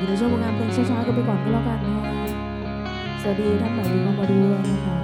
อยู่ในช่วงผลงงานเพลงช้าๆกันไปก่อนก็แล้วกันนะสวัสดีท่านเหล่านี้มาดูนะคะ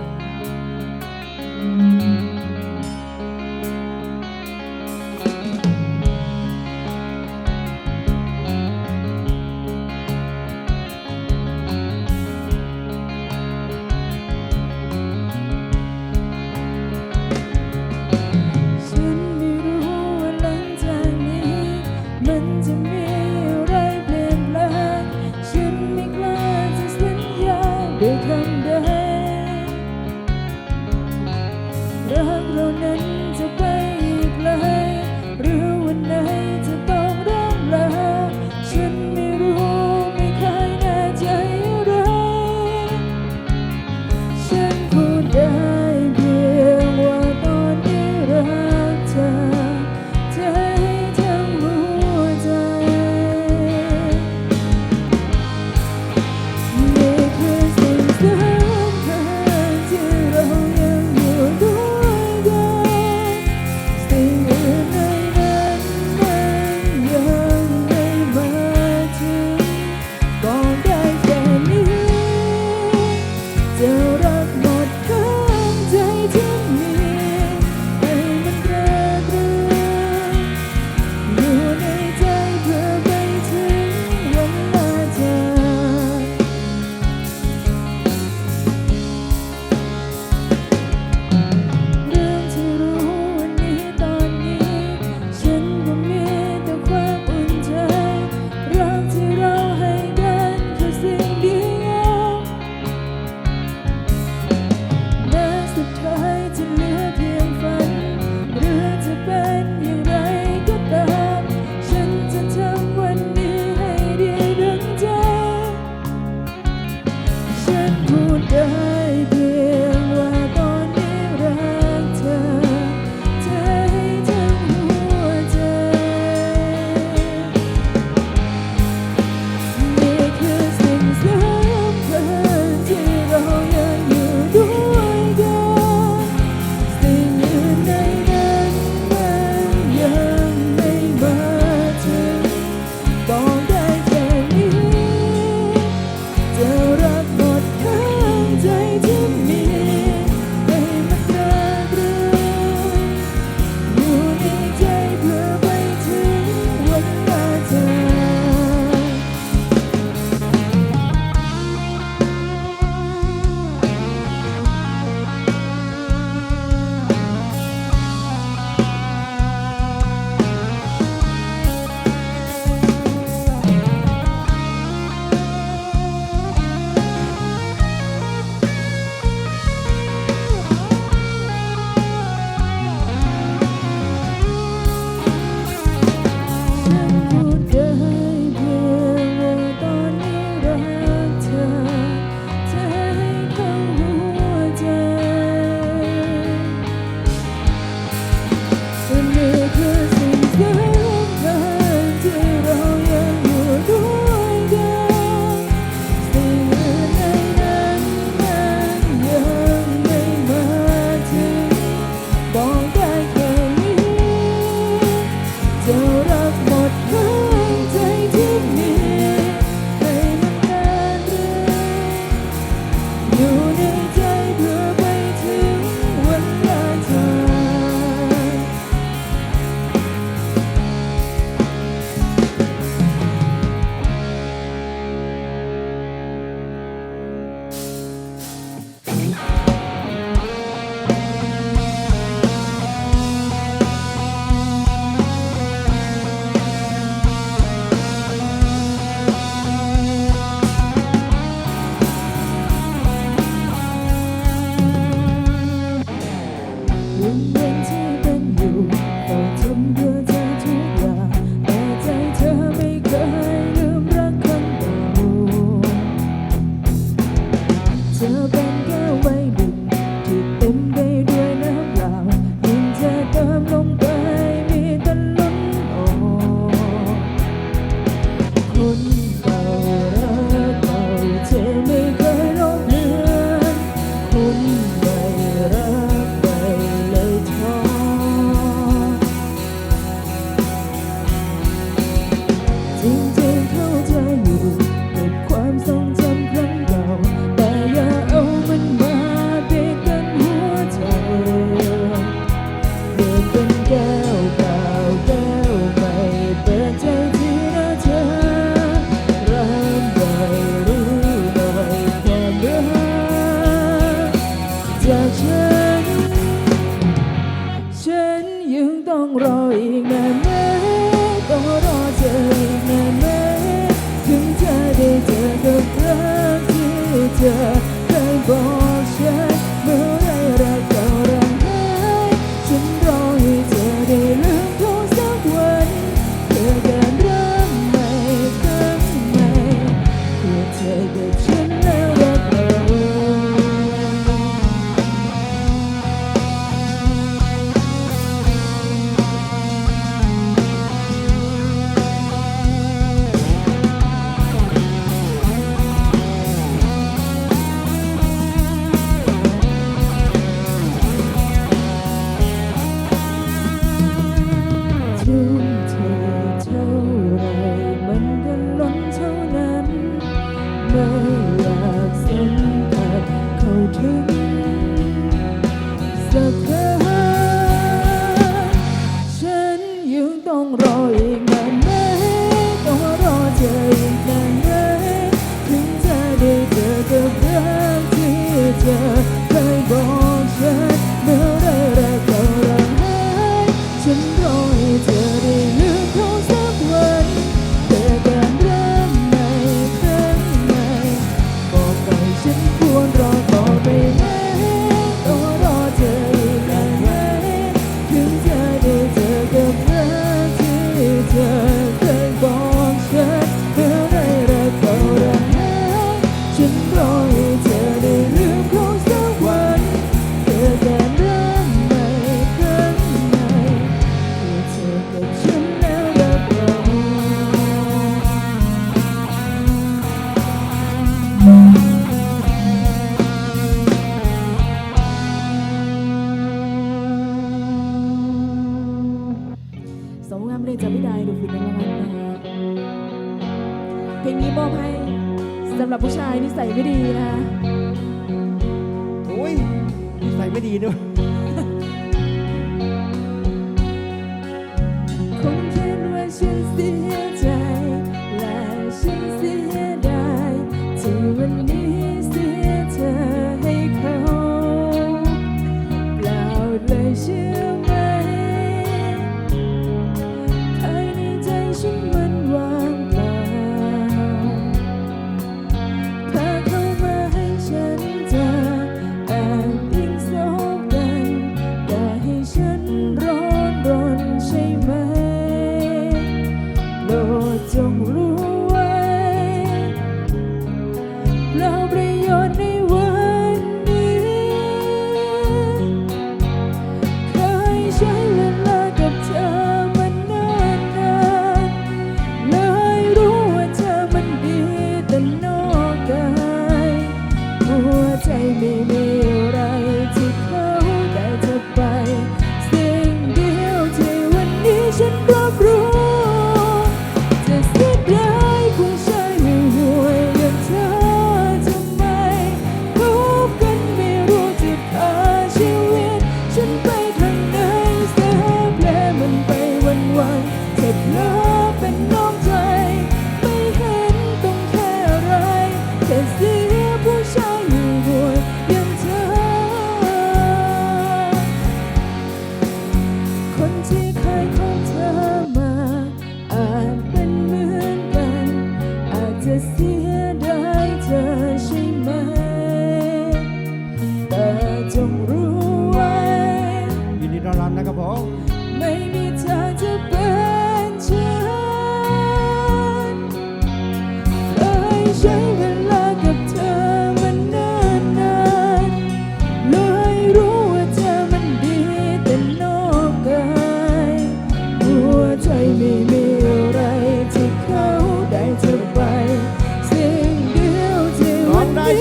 ยังต้องรออีก สำหรับผู้ชายนิสัยไม่ดีนะคอุ้ยนิสัยไม่ดีด้วย love.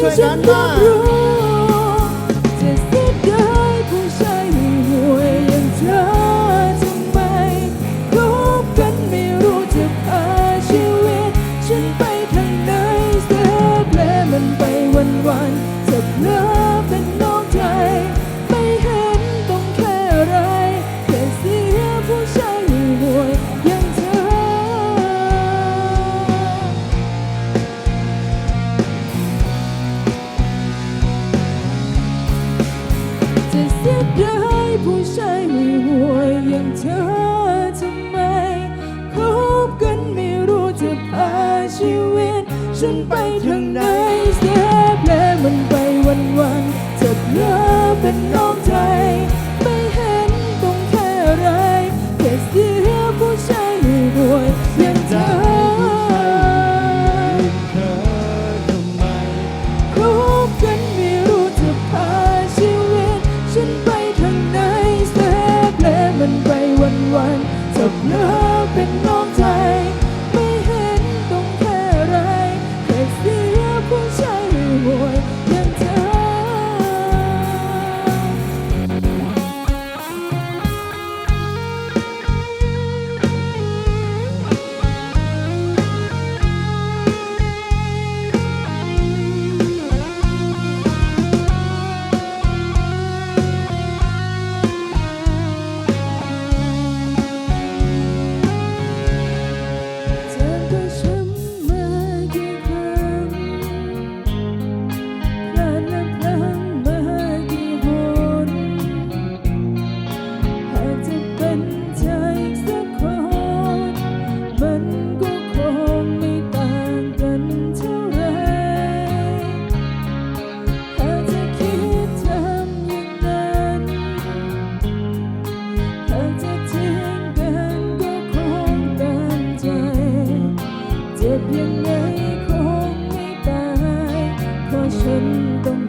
最简单 เจ็บยังไงคงไม่ตายเพราะฉันต้อง